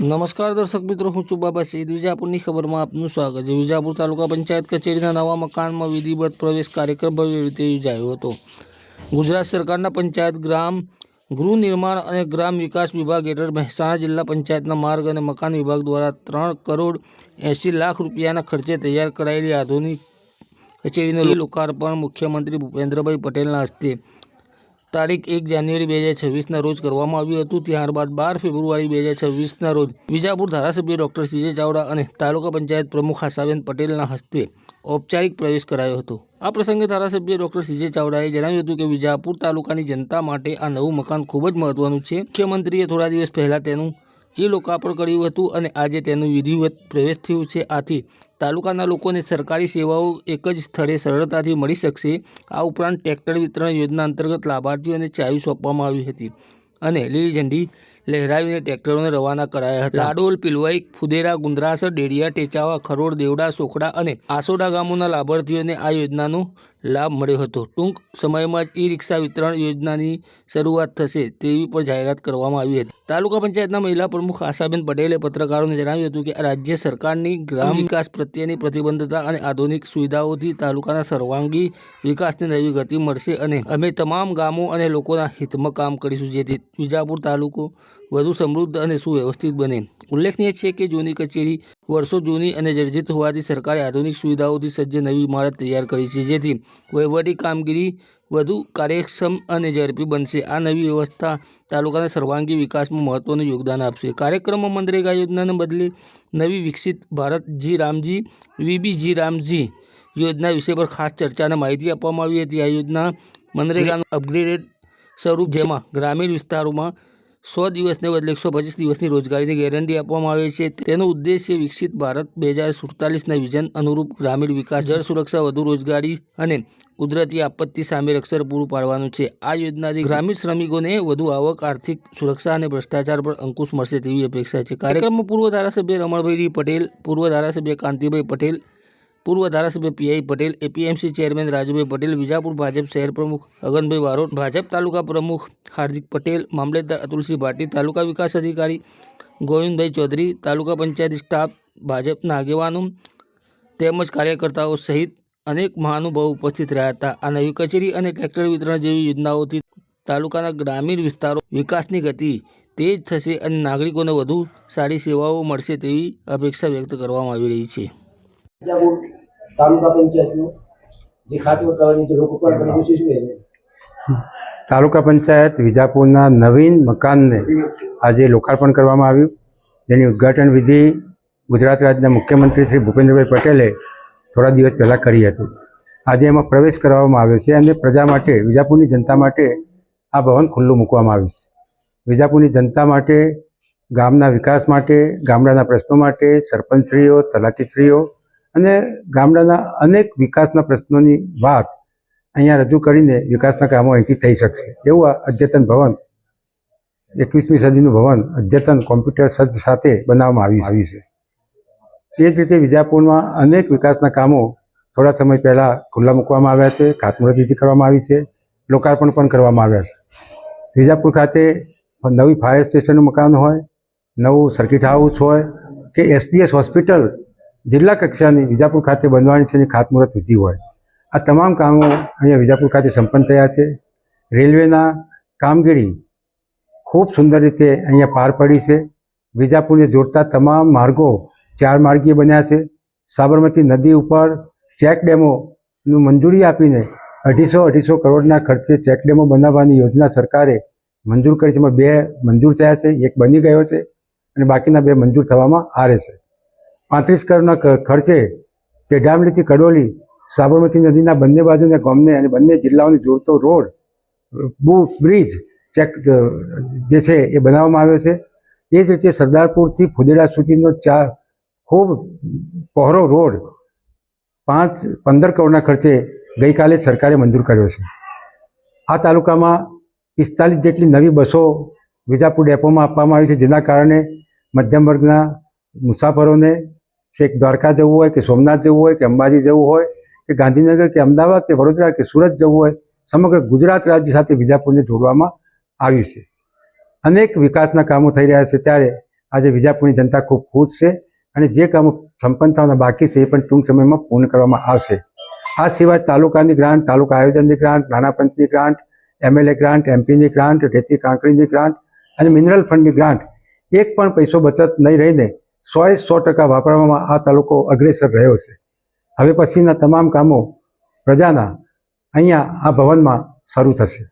નમસ્કાર દર્શક મિત્રો, હું છું બાબા સઈદ. વિજાપુરની ખબરમાં આપનું સ્વાગત છે. વિજાપુર તાલુકા પંચાયત કચેરીના નવા મકાનમાં વિધિવત પ્રવેશ કાર્યક્રમ ભવ્ય રીતે યોજાયો હતો. ગુજરાત સરકારના પંચાયત ગ્રામ, ગૃહ નિર્માણ અને ગ્રામ વિકાસ વિભાગ હેઠળ મહેસાણા જિલ્લા પંચાયતના માર્ગ અને મકાન વિભાગ દ્વારા ત્રણ કરોડ એંસી લાખ રૂપિયાના ખર્ચે તૈયાર કરાયેલી આધુનિક કચેરીનું લોકાર્પણ મુખ્યમંત્રી ભૂપેન્દ્રભાઈ પટેલના હસ્તે તારીખ એક જાન્યુઆરી બે હજાર છવ્વીસના રોજ કરવામાં આવ્યું હતું. ત્યારબાદ બાર ફેબ્રુઆરી બે હજાર છવ્વીસના રોજ વિજાપુર ધારાસભ્ય ડોક્ટર સીજે ચાવડા અને તાલુકા પંચાયત પ્રમુખ આશાબેન પટેલના હસ્તે ઔપચારિક પ્રવેશ કરાયો હતો. આ પ્રસંગે ધારાસભ્ય ડોક્ટર સીજે ચાવડાએ જણાવ્યું હતું કે વિજાપુર તાલુકાની જનતા માટે આ નવું મકાન ખૂબ જ મહત્વનું છે. મુખ્યમંત્રીએ થોડા દિવસ પહેલાં તેનું એ લોકાર્પણ કર્યું હતું અને આજે તેનું વિધિવત પ્રવેશ થયું છે. આથી તાલુકાના લોકોને સરકારી સેવાઓ એક જ સ્થળે સરળતાથી મળી શકશે. આ ઉપરાંત ટ્રેક્ટર વિતરણ યોજના અંતર્ગત લાભાર્થીઓને ચાવી સોંપવામાં આવી હતી અને લીલી ઝંડી લહેરાવીને ટ્રેક્ટરોને રવાના કરાયા હતા. લાડોલ, પિલવાઈ, ફુદેરા, ગુંદરાસર, ડેડિયા, ટેચાવા, ખરોડ, દેવડા, સોખડા અને આસોડા ગામોના લાભાર્થીઓને આ યોજનાનો લાભ મળ્યો હતો. ટૂંક સમયમાં જ ઈ રિક્ષા વિતરણ યોજનાની શરૂઆત થશે તેવી પણ જાહેરાત કરવામાં આવી હતી. તાલુકા પંચાયતના મહિલા પ્રમુખ આશાબેન પટેલે પત્રકારોને જણાવ્યું હતું કે, રાજ્ય સરકારની ગ્રામ વિકાસ પ્રત્યેની પ્રતિબદ્ધતા અને આધુનિક સુવિધાઓથી તાલુકાના સર્વાંગી વિકાસને નવી ગતિ મળશે અને અમે તમામ ગામો અને લોકોના હિતમાં કામ કરીશું. જેથી વિજાપુર તાલુકો વધુ સમૃદ્ધ અને સુવ્યવસ્થિત બને. ઉલ્લેખનીય છે કે જૂની કચેરી વર્ષો જૂની અને જર્જરિત હોવાથી સરકારે આધુનિક સુવિધાઓથી સજ્જ નવી ઇમારત તૈયાર કરી છે, જેથી વહીવટી કામગીરી વધુ કાર્યક્ષમ અને ઝડપી બનશે. આ નવી વ્યવસ્થા તાલુકાના સર્વાંગી વિકાસમાં મહત્વનું યોગદાન આપશે. કાર્યક્રમમાં મનરેગા યોજનાને બદલે નવી વિકસિત Bharat G RAM G, VB G RAM G યોજના વિષય પર ખાસ ચર્ચાને માહિતી આપવામાં આવી હતી. આ યોજના મનરેગાનું અપગ્રેડેડ સ્વરૂપ જેમાં ગ્રામીણ વિસ્તારોમાં સો દિવસને બદલે એકસો પચીસ દિવસની રોજગારીની ગેરંટી આપવામાં આવે છે. તેનો ઉદ્દેશ્ય વિકસિત ભારત. બે હજાર સુડતાલીસના વિઝન અનુરૂપ ગ્રામીણ વિકાસ, જળ સુરક્ષા, વધુ રોજગારી અને કુદરતી આપત્તિ સામે રક્ષણ પૂરું પાડવાનું છે. આ યોજનાથી ગ્રામીણ શ્રમિકોને વધુ આવક, આર્થિક સુરક્ષા અને ભ્રષ્ટાચાર પર અંકુશ મળશે તેવી અપેક્ષા છે. કાર્યક્રમમાં પૂર્વ ધારાસભ્ય રમણભાઈ પટેલ, પૂર્વ ધારાસભ્ય કાંતિભાઈ પટેલ પૂર્વ ધારાસભ્ય PI Patel, APMC chairman Rajubhai Patel, Vijapur Bhajap શહેર પ્રમુખ અગનભાઈ વારોટ, ભાજપ તાલુકા પ્રમુખ હાર્દિક પટેલ, મામલેદાર અતુલસિંહ ભાટી, તાલુકા વિકાસ અધિકારી ગોવિંદભાઈ ચૌધરી, તાલુકા પંચાયત સ્ટાફ ભાજપના આગેવાનો તેમજ કાર્યકર્તાઓ સહિત અનેક મહાનુભાવો ઉપસ્થિત રહ્યા હતા. આ નવી કચેરી અને ટ્રેક્ટર વિતરણ જેવી યોજનાઓથી તાલુકાના ગ્રામીણ વિસ્તારો વિકાસની ગતિ તેજ થશે અને નાગરિકોને વધુ સારી સેવાઓ મળશે તેવી અપેક્ષા વ્યક્ત કરવામાં આવી રહી છે. પંચાયતનું જે કરવાની જે છે? તાલુકા પંચાયત વિજાપુરના નવીન મકાનને આજે લોકાર્પણ કરવામાં આવ્યું. જેની ઉદ્ઘાટન વિધિ ગુજરાત રાજ્યના મુખ્યમંત્રી શ્રી ભૂપેન્દ્રભાઈ પટેલે થોડા દિવસ પહેલાં કરી હતી. આજે એમાં પ્રવેશ કરવામાં આવ્યો છે અને પ્રજા માટે વિજાપુરની જનતા માટે આ ભવન ખુલ્લું મૂકવામાં આવ્યું છે. વિજાપુરની જનતા માટે ગામના વિકાસ માટે ગામડાના પ્રશ્નો માટે સરપંચશ્રીઓ તલાટીશ્રીઓ અને ગામડાના અનેક વિકાસના પ્રશ્નોની વાત અહીંયા રજૂ કરીને વિકાસના કામો અહીંથી થઈ શકશે. એવું આ અદ્યતન ભવન, એકવીસમી સદીનું ભવન અદ્યતન કોમ્પ્યુટર સજ્જ સાથે બનાવવામાં આવ્યું આવ્યું છે. એ જ રીતે વિજાપુરમાં અનેક વિકાસના કામો થોડા સમય પહેલાં ખુલ્લા મૂકવામાં આવ્યા છે, ખાતમુહૂર્ત કરવામાં આવી છે, લોકાર્પણ પણ કરવામાં આવ્યા છે. વિજાપુર ખાતે નવી ફાયર સ્ટેશનનું મકાન હોય, નવું સર્કિટ હાઉસ હોય કે એસપીએસ હોસ્પિટલ જિલ્લા કક્ષાની વિજાપુર ખાતે બનવાની છે એની ખાતમુહૂર્ત વિધિ હોય. આ તમામ કામો અહીંયા વિજાપુર ખાતે સંપન્ન થયા છે. રેલવેના કામગીરી ખૂબ સુંદર રીતે અહીંયા પાર પડી છે. વિજાપુરને જોડતા તમામ માર્ગો ચાર માર્ગીય બન્યા છે. સાબરમતી નદી ઉપર ચેક ડેમોનું મંજૂરી આપીને અઢીસો અઢીસો કરોડના ખર્ચે ચેક ડેમો બનાવવાની યોજના સરકારે મંજૂર કરી છે. એમાં બે મંજૂર થયા છે. એક બની ગયો છે અને બાકીના બે મંજૂર થવામાં આવે છે. પાંત્રીસ કરોડના ખર્ચે તે ડામડીથી કડોલી, સાબરમતી નદીના બંને બાજુના ગામને અને બંને જિલ્લાઓને જોડતો રોડ બુ બ્રિજ ચેક જે છે એ બનાવવામાં આવ્યો છે. એ જ રીતે સરદારપુરથી ફુદેડા સુધીનો ચા, ખૂબ પહોળો રોડ પાંચ, પંદર કરોડના ખર્ચે ગઈકાલે સરકારે મંજૂર કર્યો છે. આ તાલુકામાં પિસ્તાલીસ જેટલી નવી બસો વિજાપુર ડેપોમાં આપવામાં આવી છે, જેના કારણે મધ્યમ વર્ગના મુસાફરોને છેક દ્વારકા જવું હોય કે સોમનાથ જવું હોય કે અંબાજી જવું હોય કે ગાંધીનગર કે અમદાવાદ કે વડોદરા કે સુરત જવું હોય, સમગ્ર ગુજરાત રાજ્ય સાથે વિજાપુરને જોડવામાં આવ્યું છે. અનેક વિકાસના કામો થઈ રહ્યા છે ત્યારે આજે વિજાપુરની જનતા ખૂબ ખુશ છે અને જે કામો સંપન્ન થવાના બાકી છે એ પણ ટૂંક સમયમાં પૂર્ણ કરવામાં આવશે. આ સિવાય તાલુકાની ગ્રાન્ટ, તાલુકા આયોજનની ગ્રાન્ટ નાના પંચની ગ્રાન્ટ, એમએલએ ગ્રાન્ટ, એમપીની ગ્રાન્ટ, રેતી કાંકરીની ગ્રાન્ટ અને મિનરલ ફંડની ગ્રાન્ટ. એક પણ પૈસો બચત નહીં રહીને સોએ સો ટકા વાપરવામાં આ તાલુકો અગ્રેસર રહ્યો છે. હવે પછીના તમામ કામો પ્રજાના અહીંયા આ ભવનમાં શરૂ થશે.